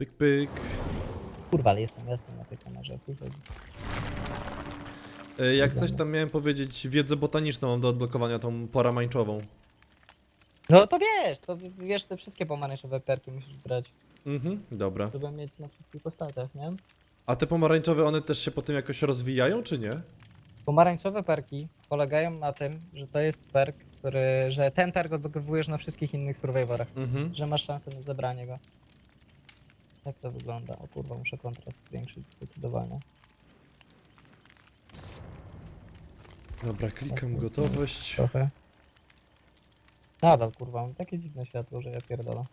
Pyk, pyk. Kurwa, ale jestem, jestem na tej kamerze. chodzi. E, Jak coś tam miałem powiedzieć, wiedzę botaniczną mam do odblokowania, tą poramańczową. No to wiesz, to w- wiesz, te wszystkie pomarańczowe perki musisz brać, Mhm, dobra. żeby mieć na wszystkich postaciach, nie? A te pomarańczowe, one też się potem jakoś rozwijają, czy nie? Pomarańczowe perki polegają na tym, że to jest perk, który, że ten perk odblokowujesz na wszystkich innych survivorach, Mhm. że masz szansę na zebranie go. Jak to wygląda? O kurwa, muszę kontrast zwiększyć zdecydowanie. Dobra, klikam gotowość. Trochę. Nadal kurwa, mam takie dziwne światło, że ja pierdolę.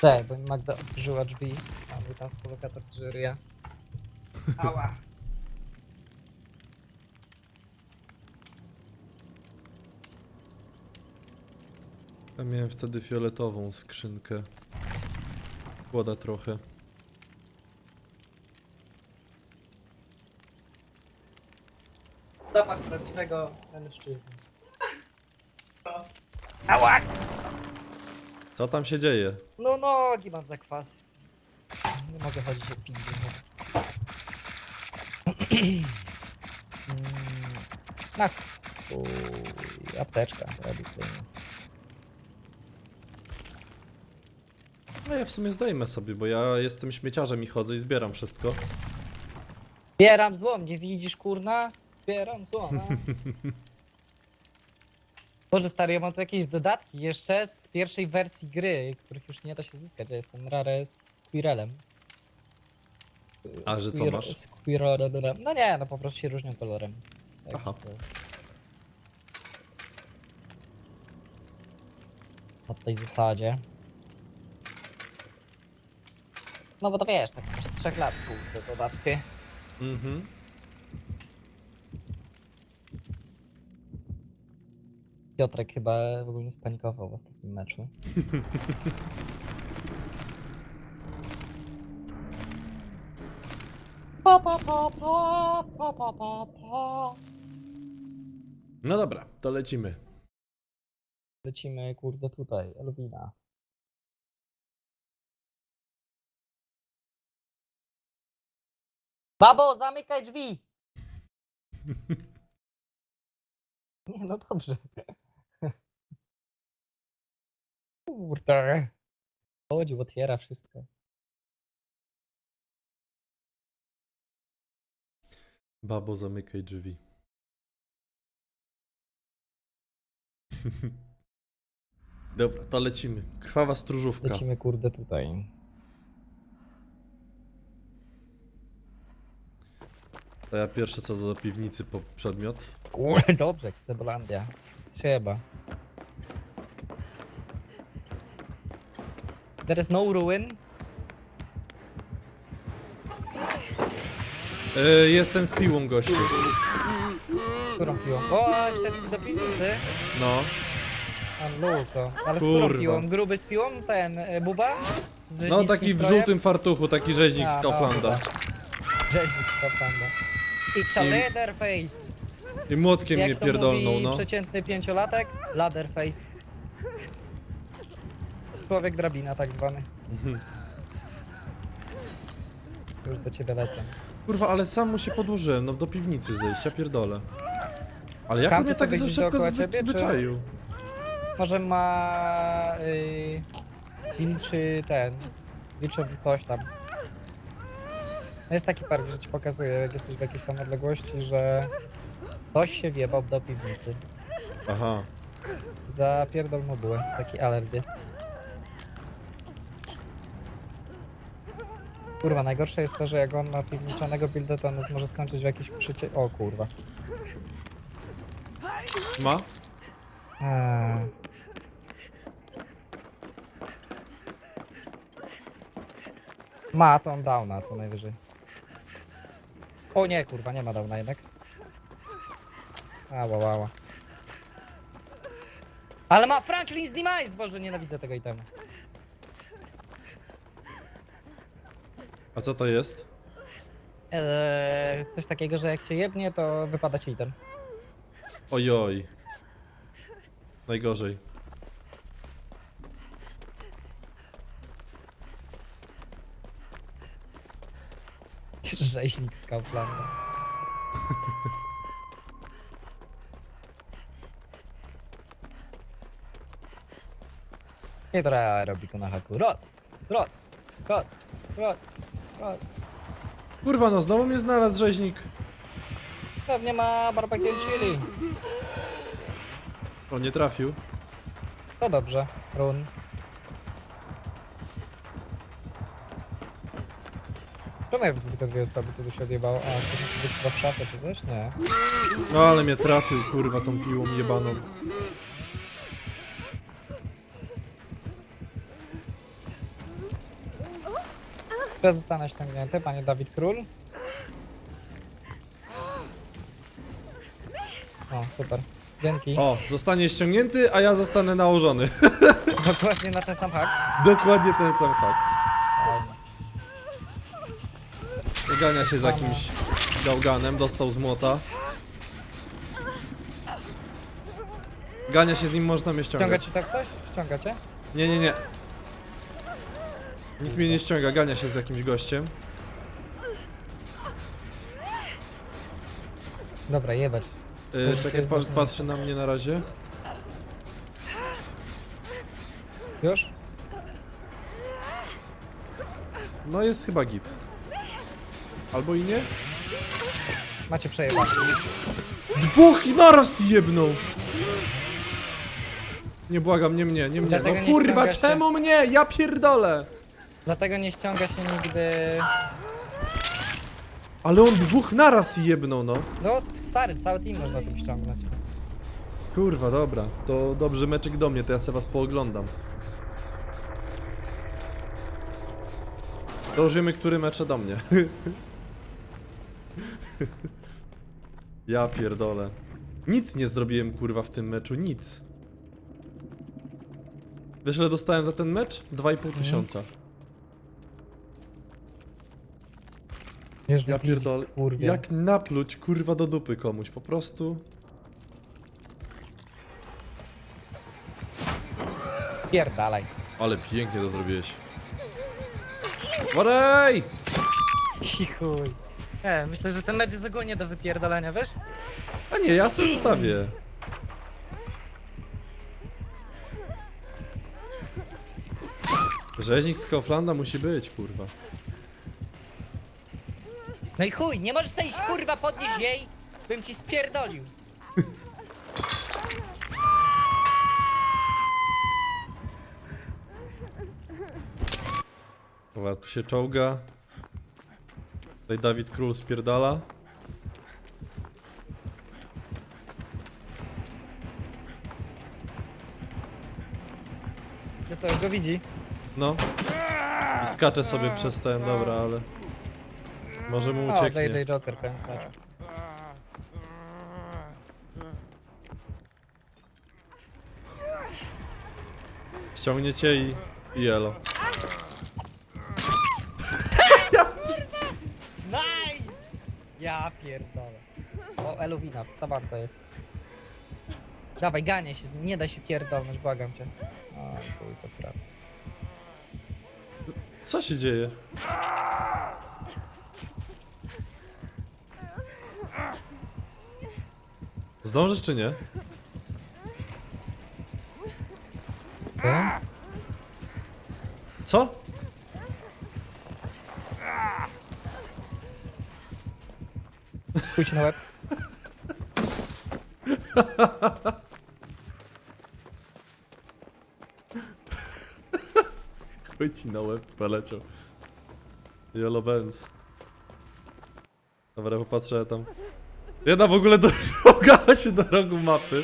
Tak, bo mi Magda otworzyła drzwi, a mój tam spolokator żyria. Ała! Ja miałem wtedy fioletową skrzynkę. Kłoda trochę. Zapach prawdziwego mężczyzny. Ała! Co tam się dzieje? No nogi mam zakwas. Nie mogę chodzić jak pingwin. Mm, Na chuj, apteczka tradycyjna. No ja w sumie zdejmę sobie, bo ja jestem śmieciarzem i chodzę i zbieram wszystko. Zbieram złom, nie widzisz kurna? Zbieram złom. a? Boże stary, ja mam tu jakieś dodatki jeszcze z pierwszej wersji gry, których już nie da się zyskać. Ja jestem rare z Squirrelem. A, że co masz? Squirrelem. No nie, no po prostu się różnią kolorem. Tak, Aha. to- Na tej zasadzie. No bo to wiesz, tak sprzed trzech lat kurde, dodatki. Mhm. Piotrek chyba w ogóle nie spanikował w ostatnim meczu. Pa, pa, pa, pa, pa, pa, pa, pa. No dobra, to lecimy. Lecimy kurde tutaj, Elwina. Babo, zamykaj drzwi! Nie, no dobrze. Kurde. Chodzi, otwiera wszystko. Babo, zamykaj drzwi. Dobra, to lecimy. Krwawa stróżówka. Lecimy kurde tutaj. To ja pierwsze co do piwnicy po przedmiot. Kurde, dobrze, Cebolandia. Trzeba. There is no ruin. Yy, jestem z piłą gościu. Którą piłą? O, wszedł ci do piwnicy. No. Pan Luko. Ale z którą Kurwa. piłą? Gruby z piłą? Ten e, Buba? Z No rzeźnickim taki w strojem? żółtym fartuchu, taki rzeźnik z A, Kauflanda. dobra. Rzeźnik z Kauflanda. It's a I- leatherface. I młotkiem mnie Jak to pierdolnął, mówi no. przeciętny pięciolatek? Leatherface. Człowiek drabina tak zwany. Mhm. Już do ciebie lecę. Kurwa, ale sam mu się podłożyłem, no do piwnicy zejść, ja pierdolę. Ale jak Kampy on mnie tak sobie za gdzieś szybko dookoła zwy- ciebie, czy- zwyczaił? Może ma yy, wilczy ten, wilczy coś tam. No jest taki park, że ci pokazuje, jak jesteś w jakiejś tam odległości, że ktoś się wjebał do piwnicy. Aha. Zapierdol mu bułę, taki alert jest. Kurwa, najgorsze jest to, że jak on ma piwniczanego builda, to on nas może skończyć w jakiś przycie... O kurwa. Ma? Eee. Ma, to on downa co najwyżej. O nie, kurwa, nie ma downa jednak. Ała, ała. Ale ma Franklin's Demise! Boże, nienawidzę tego itemu. A co to jest? Eee, coś takiego, że jak cię jebnie, to wypada ci item. Ojoj. Najgorzej. Rzeźnik z Kauflanda. I teraz aerobiku na haku. Roz, roz, roz, roz, roz. Kurwa, no znowu mnie znalazł rzeźnik. Pewnie ma barbecue chili. O, nie trafił. To dobrze, run. Czemu ja widzę tylko dwie osoby, co tu się odjebało? A, to musi być chyba w szafie czy coś? Nie. No ale mnie trafił, kurwa, tą piłą jebaną. Teraz zostanę ściągnięty, panie Dawid Król. O, super. Dzięki. O, zostanie ściągnięty, a ja zostanę nałożony. Dokładnie na ten sam hak. Dokładnie ten sam tak. Gania się z jakimś gałganem, dostał z młota. Gania się z nim, można mnie Ściąga ściągać. ci tak ktoś? Ściąga cię? Nie, nie, nie. Nikt mnie nie ściąga, gania się z jakimś gościem. Dobra, jebać. Yy, czekaj, pa patrzy na mnie na razie. Już? No jest chyba git. Albo i nie? Macie przejebane. Dwóch naraz jebnął! Nie błagam, nie mnie, nie mnie. Dlatego No nie kurwa, ściąga się. czemu mnie? Ja pierdolę! Dlatego nie ściąga się nigdy... Ale on dwóch naraz jebnął, no. No, stary, cały team można tym ściągnąć. Kurwa, dobra. To dobrze meczek do mnie, to ja se was pooglądam. To już wiemy, który mecze do mnie. ja pierdolę. Nic nie zrobiłem, kurwa, w tym meczu, nic. Wiesz, ile dostałem za ten mecz? 2,5 tysiąca. Już Ja pierdolę. Jak napluć, kurwa, do dupy komuś, po prostu. Pierdalaj. Ale pięknie to zrobiłeś. Warej! Cichuj. Nie, myślę, że ten mecz jest ogólnie do wypierdalania, wiesz? A nie, ja sobie zostawię. Rzeźnik z Kauflanda musi być, kurwa. No i chuj, nie możesz iść, kurwa, podnieść jej, bym ci spierdolił. Dobra, tu się czołga. Tutaj Dawid Król spierdala. To co, go widzi? No. I skacze sobie przez ten, dobra, ale... Może mu O, ucieknie. JJ Joker, koniec meczu. Ściągniecie i... i elo. Ja pierdolę. O, Eluwina, wstawan to jest. Dawaj, ganię się z nim, nie da się pierdolnąć, błagam cię. O, chuj, po sprawie. Co się dzieje? Zdążysz czy nie? Co? Pójdź na łeb. Chuj ci na łeb poleciał. Yellow Benz. Dobra, popatrzę tam. Jedna w ogóle dogała się do rogu mapy.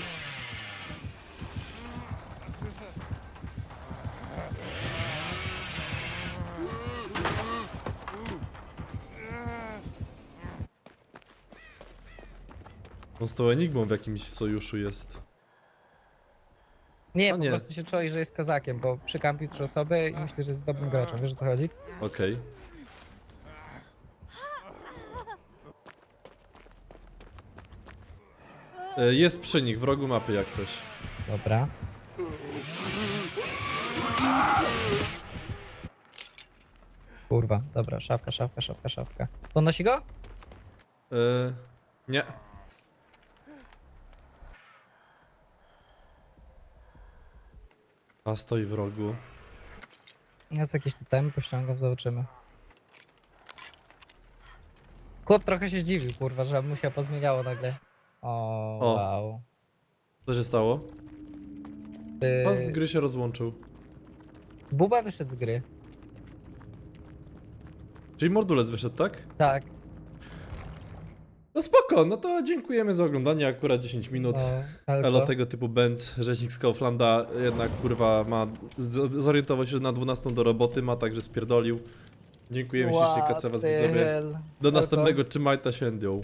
On z tą Enigmą w jakimś sojuszu jest. Nie, A po nie. prostu się czuje, że jest kozakiem, bo przykampił trzy osoby i myślę, że jest dobrym graczem. Wiesz o co chodzi? Okej. E, Jest przy nich, w rogu mapy jak coś. Dobra. Kurwa, dobra, szafka, szafka, szafka, szafka. Podnosi go? Yy, nie. A stoi w rogu. Jest jakieś totem, pościągam, zobaczymy. Chłop trochę się zdziwił, kurwa, że mu się pozmieniało nagle. O, O. wow. Co się stało? A z gry się rozłączył. Buba wyszedł z gry. Czyli mordulec wyszedł, tak? Tak. No spoko, no to dziękujemy za oglądanie, akurat 10 minut. No, Elko. tego typu Benz, rzecznik z Kauflanda jednak kurwa ma, z- zorientował się, że na 12 do roboty ma, także spierdolił. Dziękujemy ślicznie Kacewas widzowie. Do następnego, trzymajcie się, dio.